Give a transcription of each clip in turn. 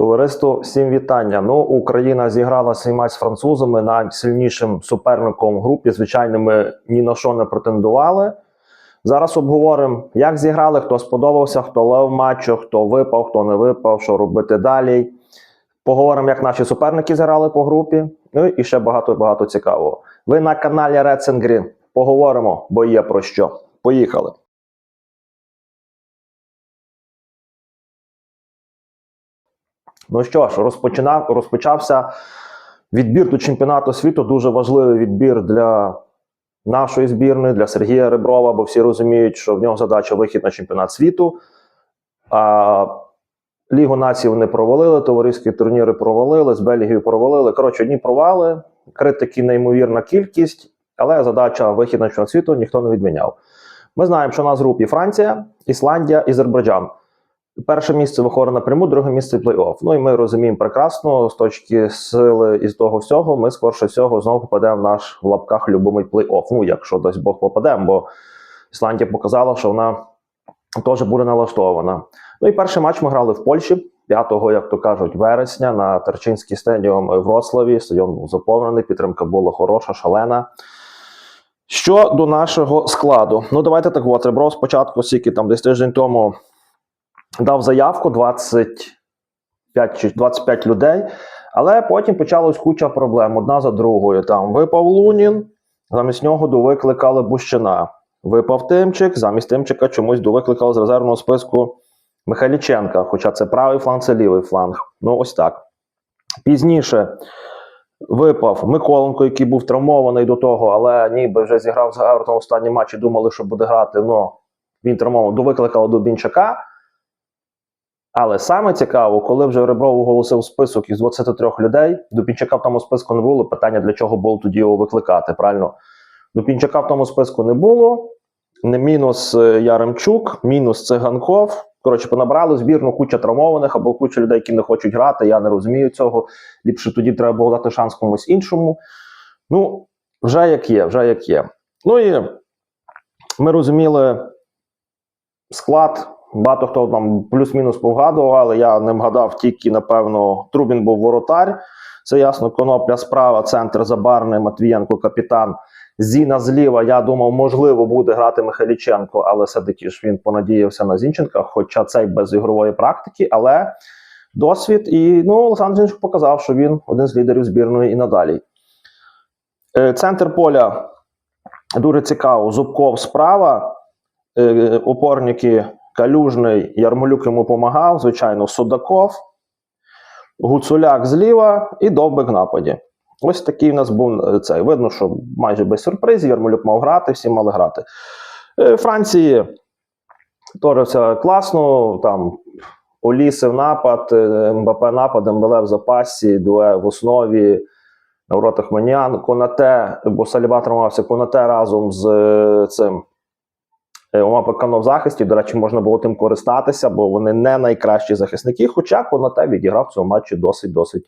Товариство, всім вітання. Ну, Україна зіграла свій з французами найсильнішим суперником групі. Звичайно, ми ні на що не претендували. Зараз обговоримо, як зіграли, хто сподобався, хто лев матчу, хто випав, хто не випав, що робити далі. Поговоримо, як наші суперники зіграли по групі. Ну і ще багато-багато цікавого. Ви на каналі and Green. Поговоримо, бо є про що. Поїхали. Ну що ж, розпочинав, розпочався відбір до чемпіонату світу. Дуже важливий відбір для нашої збірної, для Сергія Реброва, бо всі розуміють, що в нього задача вихід на чемпіонат світу. А Лігу націй вони провалили, товариські турніри провалили, з Бельгією провалили. Коротше, одні провали, критики неймовірна кількість, але задача вихід на чемпіонат світу ніхто не відміняв. Ми знаємо, що у нас в групі Франція, Ісландія Азербайджан. Перше місце виходить напряму, друге місце плей-офф. Ну і ми розуміємо прекрасно з точки сили і з того всього, ми скорше всього знову попадемо в наш в лапках любимий плей-офф. Ну, якщо дасть Бог попадемо, бо Ісландія показала, що вона теж буде налаштована. Ну і перший матч ми грали в Польщі 5, як то кажуть, вересня на Терчинський стадіум в Вроцлаві. Стадіон був заповнений, підтримка була хороша, шалена. Що до нашого складу? Ну, давайте так от. Ребров спочатку, скільки там десь тиждень тому дав заявку 25 чи 25 людей, але потім почалась куча проблем одна за другою. Там випав Лунін, замість нього довикликали Бущина. Випав Тимчик, замість Тимчика чомусь довикликали з резервного списку Михайліченка, хоча це правий фланг, це лівий фланг. Ну, ось так. Пізніше випав Миколенко, який був травмований до того, але ніби вже зіграв з Евертоном останній матч і думали, що буде грати. Ну, він травмований, довикликали Дубінчака. Але саме цікаво, коли вже Ребров оголосив список із 23 людей, до Пінчака в тому списку не було. Питання, для чого було тоді його викликати, правильно? До Пінчака в тому списку не було. Не мінус е, Яремчук, мінус Циганков. Коротше, понабрали збірну куча травмованих або куча людей, які не хочуть грати. Я не розумію цього. Ліпше тоді треба було дати шанс комусь іншому. Ну, вже як є, вже як є. Ну і ми розуміли склад. Багато хто там плюс-мінус повгадував, але я не вгадав тільки, напевно, Трубін був воротар. Це ясно, конопля справа, центр забарний, Матвієнко, капітан. Зіна зліва, я думав, можливо, буде грати Михайліченко, але все-таки ж він понадіявся на Зінченка, хоча цей без ігрової практики, але досвід. І ну, Олександр Зінченко показав, що він один з лідерів збірної і надалі. Е, Центр поля дуже цікаво. Зубков справа, е, опорники Калюжний, Ярмолюк йому допомагав, звичайно, Судаков, Гуцуляк зліва і Довбик в нападі. Ось такий у нас був е, цей. Видно, що майже без сюрпризів. Ярмолюк мав грати, всі мали грати. Е, Франції теж все класно. Там в напад, е, МБП напад, МБЛ в запасі, дуе в основі. На воротах Маніан, Конате, бо Саліба тримався Конате разом з цим. Ома Пекано в захисті, до речі, можна було тим користатися, бо вони не найкращі захисники. Хоча Конате відіграв в цьому матчі досить-досить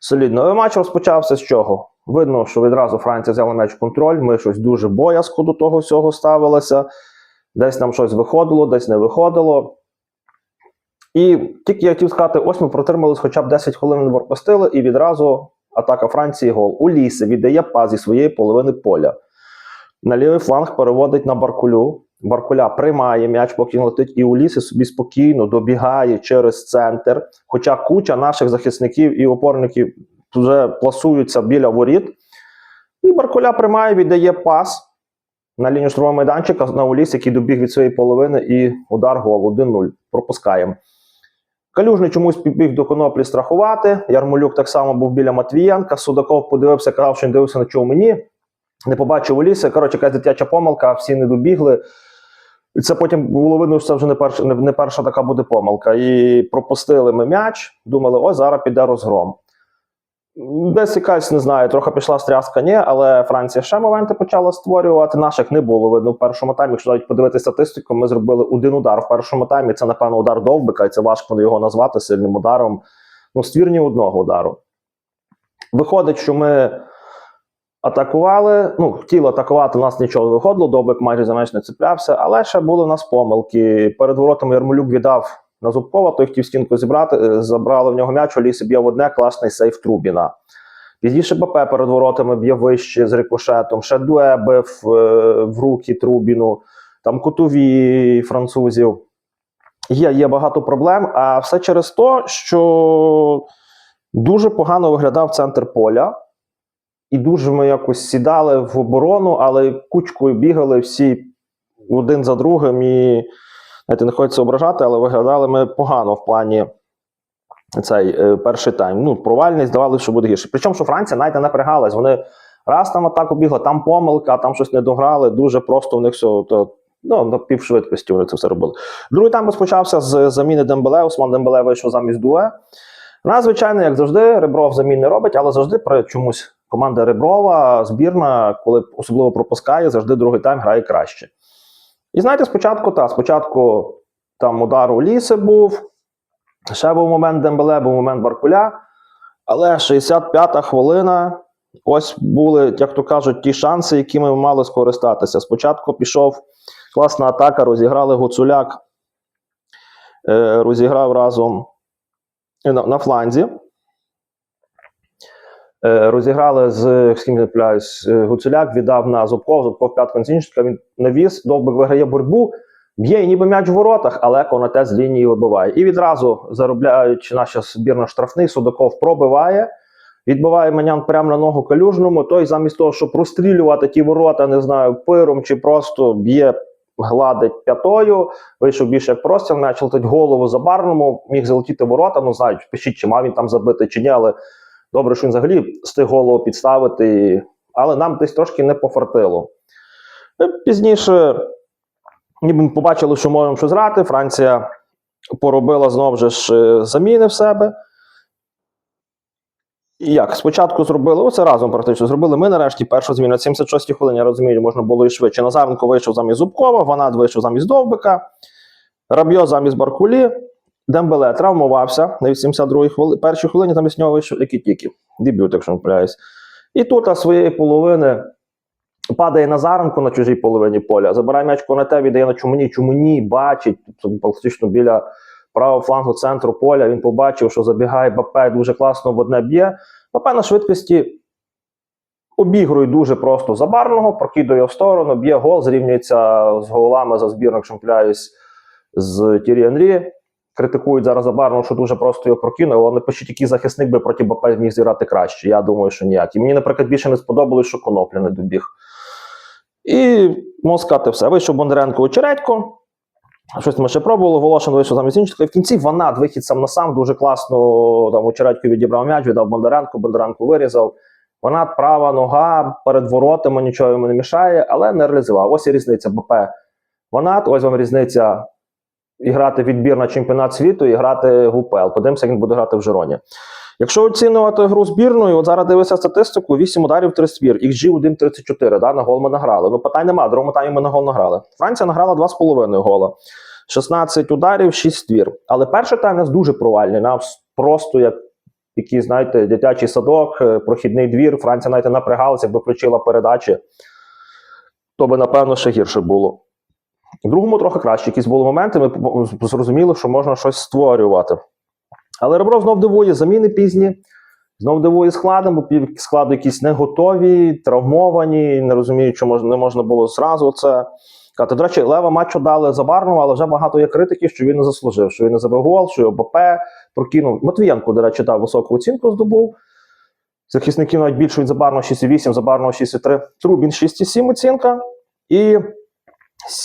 солідно. Але матч розпочався з чого? Видно, що відразу Франція взяла м'яч контроль. Ми щось дуже боязко до того всього ставилися. Десь нам щось виходило, десь не виходило. І тільки я хотів сказати, ось ми протримались хоча б 10 хвилин не пропустили, і відразу атака Франції гол. У ліси віддає пас зі своєї половини поля. На лівий фланг переводить на Баркулю. Баркуля приймає м'яч, поки він летить, і Уліси собі спокійно добігає через центр. Хоча куча наших захисників і опорників вже пласуються біля воріт. І Баркуля приймає, віддає пас на лінію штурмового майданчика на Уліс, який добіг від своєї половини, і удар гол 1-0. Пропускаємо. Калюжний чомусь підбіг до коноплі страхувати. Ярмолюк так само був біля Матвієнка. Судаков подивився, казав, що він дивився на чому мені. Не побачив Уліси. Коротше, якась дитяча помилка, всі не добігли. І це потім було видно, що це вже не перша, не, перша така буде помилка. І пропустили ми м'яч, думали, ось зараз піде розгром. Десь якась, не знаю, трохи пішла стряска, ні, але Франція ще моменти почала створювати. Наших не було видно в першому таймі. Якщо навіть подивитися статистику, ми зробили один удар в першому таймі. Це, напевно, удар довбика, і це важко його назвати сильним ударом. Ну, створні одного удару. Виходить, що ми атакували. Ну, хотіли атакувати, у нас нічого не виходило. Довбик майже за м'яч не цеплявся, але ще були у нас помилки. Перед воротами Ярмолюк віддав на Зубкова, той хотів стінку зібрати, е, забрали в нього м'яч, Оліси б'є в одне, класний сейф Трубіна. Пізніше БП перед воротами б'є вище з рикошетом, ще Дуе бив е, в руки Трубіну, там кутові французів. Є, є багато проблем, а все через те, що дуже погано виглядав центр поля. І дуже ми якось сідали в оборону, але кучкою бігали всі один за другим. І знаєте, не хочеться ображати, але виглядали ми погано в плані цей е, перший тайм. Ну, провальний, здавалося, що буде гірше. Причому, що Франція навіть не напрягалась. Вони раз там атаку бігли, там помилка, там щось не дограли. Дуже просто в них все. То, Ну, на півшвидкості вони це все робили. Другий тайм розпочався з заміни Дембеле. Осман Дембеле вийшов замість Дуе. На, звичайно, як завжди, Ребров замін не робить, але завжди при чомусь команда Реброва, збірна, коли особливо пропускає, завжди другий тайм грає краще. І знаєте, спочатку та, спочатку там удар у ліси був, ще був момент Дембеле, був момент Баркуля. Але 65-та хвилина. Ось були, як то кажуть, ті шанси, якими ми мали скористатися. Спочатку пішов класна атака, розіграли Гуцуляк, е, розіграв разом на, на фланзі. Е, розіграли з помиляюсь, е, Гуцуляк віддав на Зубков, Зубков п'ятком Зінченка, він навіз, довбик виграє боротьбу, б'є ніби м'яч в воротах, але Конате з лінії вибиває. І відразу заробляючи наша збірна штрафний, Судаков пробиває, відбиває Манян прямо на ногу калюжному. Той замість того, щоб розстрілювати ті ворота, не знаю, пиром чи просто б'є, гладить п'ятою, вийшов більше як простір, м'яч летить голову забарному, міг залетіти ворота. Ну, знають, пишіть, чи мав він там забити, чи ні, але добре, що він взагалі встиг голову підставити. Але нам десь трошки не пофартило. Пізніше, ніби ми побачили, що можемо щось грати. Франція поробила знову ж е, заміни в себе. І як? Спочатку зробили, оце разом практично зробили. Ми нарешті першу зміну на 76-й хвилині, я розумію, можна було і швидше. Назаренко вийшов замість Зубкова, Ванат вийшов замість Довбика, Рабьо замість Баркулі, Дембеле травмувався на 82-й хвилині. Першій хвилині замість нього вийшов Екітікі. Дебют, якщо помиляюсь. І тут а своєї половини падає Назаренко на чужій половині поля, забирає м'яч Конате, віддає на Чумані. Чумані бачить, тобто практично біля правого флангу центру поля. Він побачив, що забігає Бапе дуже класно в одне б'є. Бапе на швидкості обігрує дуже просто забарного, прокидує в сторону, б'є гол, зрівнюється з голами за збірну, якщо помиляюсь, з Тірі Енрі. Критикують зараз Забарного, що дуже просто його прокинув, але напишіть, який захисник би проти Бапе зміг зіграти краще. Я думаю, що ніяк. І мені, наприклад, більше не сподобалось, що Конопля не добіг. І можна сказати, все. Вийшов Бондаренко очередько. Щось ми ще пробували, Волошин вийшов замість Зінченка. І в кінці Ванат вихід сам на сам дуже класно там очередько відібрав м'яч, віддав Бондаренко, Бондаренко вирізав. Ванат права нога перед воротами нічого йому не мішає, але не реалізував. Ось і різниця БП. Ванат, ось вам різниця і грати відбір на чемпіонат світу і грати в УПЛ. Подивимося, як він буде грати в Жироні. Якщо оцінювати гру збірною, от зараз дивися статистику: 8 ударів, 3 збір, XG 1,34, да, на гол ми награли. Ну, питань немає, другому таймі ми на гол награли. Франція награла 2,5 гола. 16 ударів, 6 ствір. Але перший тайм у нас дуже провальний. Нас просто як який, знаєте, дитячий садок, е, прохідний двір. Франція навіть напрягалася, якби включила передачі, то би, напевно, ще гірше було. В другому трохи краще. Якісь були моменти, ми зрозуміли, що можна щось створювати. Але Ребров знов дивує заміни пізні, знов дивує складом, бо складу якісь не готові, травмовані, не розуміють, що не можна було зразу це. Казати, до речі, Лева матчу дали Забарному, але вже багато є критиків, що він не заслужив, що він не забив гол, що його БП прокинув. Матвієнко, до речі, дав високу оцінку здобув. Захисників навіть більше від Забарного 6,8, Забарного 6,3. Трубін 6,7 оцінка. І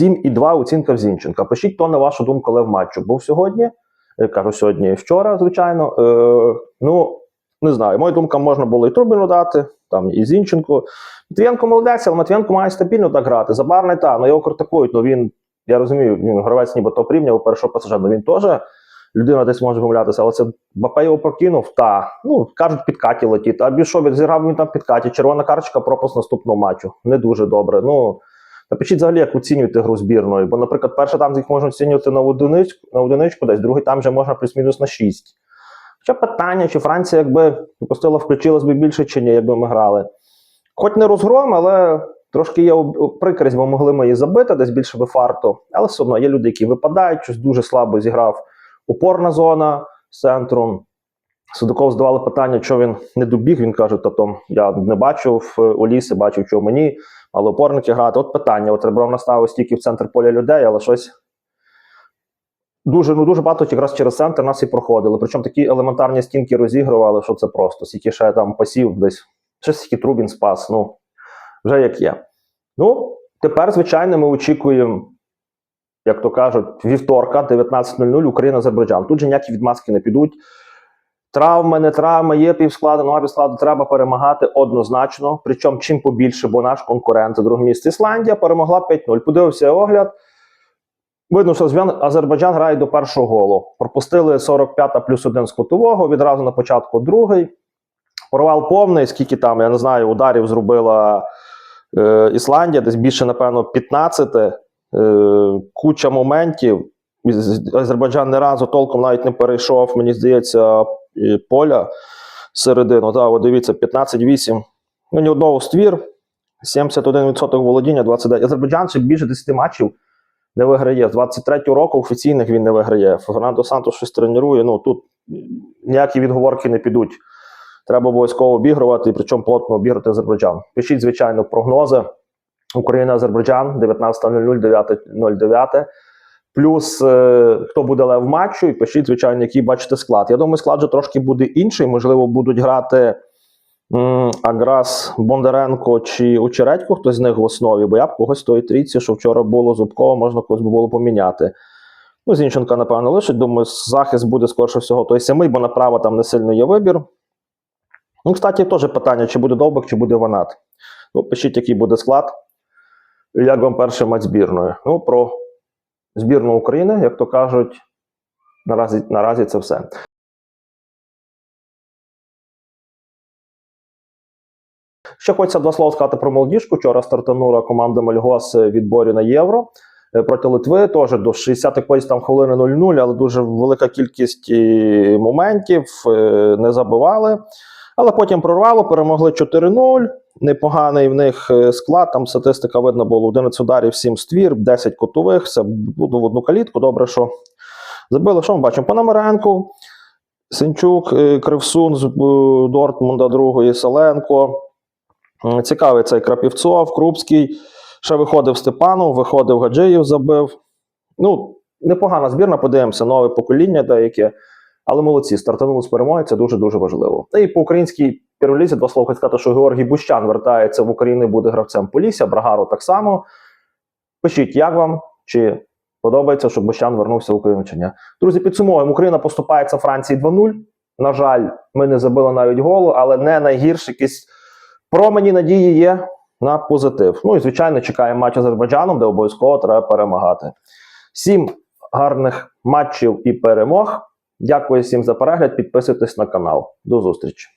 7,2 оцінка в Зінченка. Пишіть, то на вашу думку, Лев матчу. Був сьогодні. Кажу сьогодні і вчора, звичайно. Е, ну, не знаю. Моя думка, можна було і Трубіну дати, там і Зінченку. Матвієнко молодець, але Матвієнко має стабільно так грати. Забарний та, ну його критикують. Ну він, я розумію, він гравець ніби топ рівня у першого пасажа, ну він теж людина десь може помилятися, але це Бапе його прокинув, та ну кажуть, підкаті летить. А Бішов зіграв він там підкаті. Червона карточка, пропуск наступного матчу. Не дуже добре. Ну напишіть взагалі, як оцінюєте гру збірної. Бо, наприклад, перший там їх можна оцінювати на одиничку, на одиничку десь, другий там вже можна плюс-мінус на 6. Хоча питання, чи Франція якби допустила, включилась би більше чи ні, якби ми грали. Хоч не розгром, але трошки є прикрість, бо могли ми її забити, десь більше би фарту. Але все одно є люди, які випадають, щось дуже слабо зіграв опорна зона з центром. Судаков задавали питання, що він не добіг. Він каже: тобто я не бачив е, у лісі, бачив, що мені, але опорники грати. От питання: от Ребров наставив стільки в центр поля людей, але щось дуже ну дуже багато якраз через центр нас і проходили. Причому такі елементарні стінки розігрували, що це просто. Скільки ще там пасів десь, щось скільки Трубін спас. Ну, вже як є. Ну, тепер, звичайно, ми очікуємо, як то кажуть, вівторка, 19.00 Україна Азербайджан. Тут же ніякі відмазки не підуть. Травми, не травми, є півскладу, нова півскладу, треба перемагати однозначно. Причому чим побільше, бо наш конкурент друге місце Ісландія перемогла 5-0. Подивився огляд. Видно, що Азербайджан грає до першого голу. Пропустили 45 плюс 1 з кутового, відразу на початку другий. Провал повний, скільки там, я не знаю, ударів зробила е, Ісландія, десь більше, напевно, 15. Е, куча моментів. Азербайджан не разу толком навіть не перейшов, мені здається, поля середину. Так, от дивіться, 15-8. Ну, ні одного ствір, 71% володіння, 29. Азербайджан ще більше 10 матчів не виграє. З 23-го року офіційних він не виграє. Фернандо Сантос щось тренує. Ну тут ніякі відговорки не підуть. Треба обов'язково обігрувати, і причому плотно обіграти Азербайджан. Пишіть, звичайно, прогнози. Україна, Азербайджан, 19.00, 9.09. Плюс е, хто буде лев матчу, і пишіть, звичайно, який бачите склад. Я думаю, склад же трошки буде інший. Можливо, будуть грати м, Аграс, Бондаренко чи Очередько, хтось з них в основі, бо я б когось тої трійці, що вчора було Зубкова, можна когось було поміняти. Ну, Зінченка, напевно, лишить. Думаю, захист буде скорше всього той самий, бо направо там не сильно є вибір. Ну, кстати, теж питання, чи буде Довбик, чи буде Ванат. Ну, пишіть, який буде склад. Як вам перший матч збірної? Ну, про збірну України, як то кажуть, наразі, наразі це все. Ще хочеться два слова сказати про молодіжку. Вчора стартанула команда Мальгос в відборі на євро е, проти Литви. Теж до 60 якоїсь там хвилини 0-0, але дуже велика кількість моментів е, не забивали. Але потім прорвало, перемогли 4-0. Непоганий в них е, склад. Там статистика видно було 11 ударів, 7 ствір, 10 кутових. Все було в одну калітку. Добре, що забили. Що ми бачимо? Пономаренко, Сенчук, е, Кривсун з е, Дортмунда, другої Селенко. Цікавий цей Крапівцов, Крупський. Ще виходив Степанов, виходив Гаджиєв, забив. Ну, непогана збірна, подивимося, нове покоління деяке. Але молодці, стартанули з перемоги, це дуже-дуже важливо. Та і по українській пірлізі два слова хочу сказати, що Георгій Бущан вертається в Україну, буде гравцем Полісся, Брагару так само. Пишіть, як вам, чи подобається, щоб Бущан вернувся в Україну чи ні. Друзі, підсумуємо, Україна поступається Франції 2-0. На жаль, ми не забили навіть голу, але не найгірше якісь промені надії є на позитив. Ну і звичайно, чекаємо матч з Азербайджаном, де обов'язково треба перемагати. Сім гарних матчів і перемог. Дякую всім за перегляд. Підписуйтесь на канал. До зустрічі.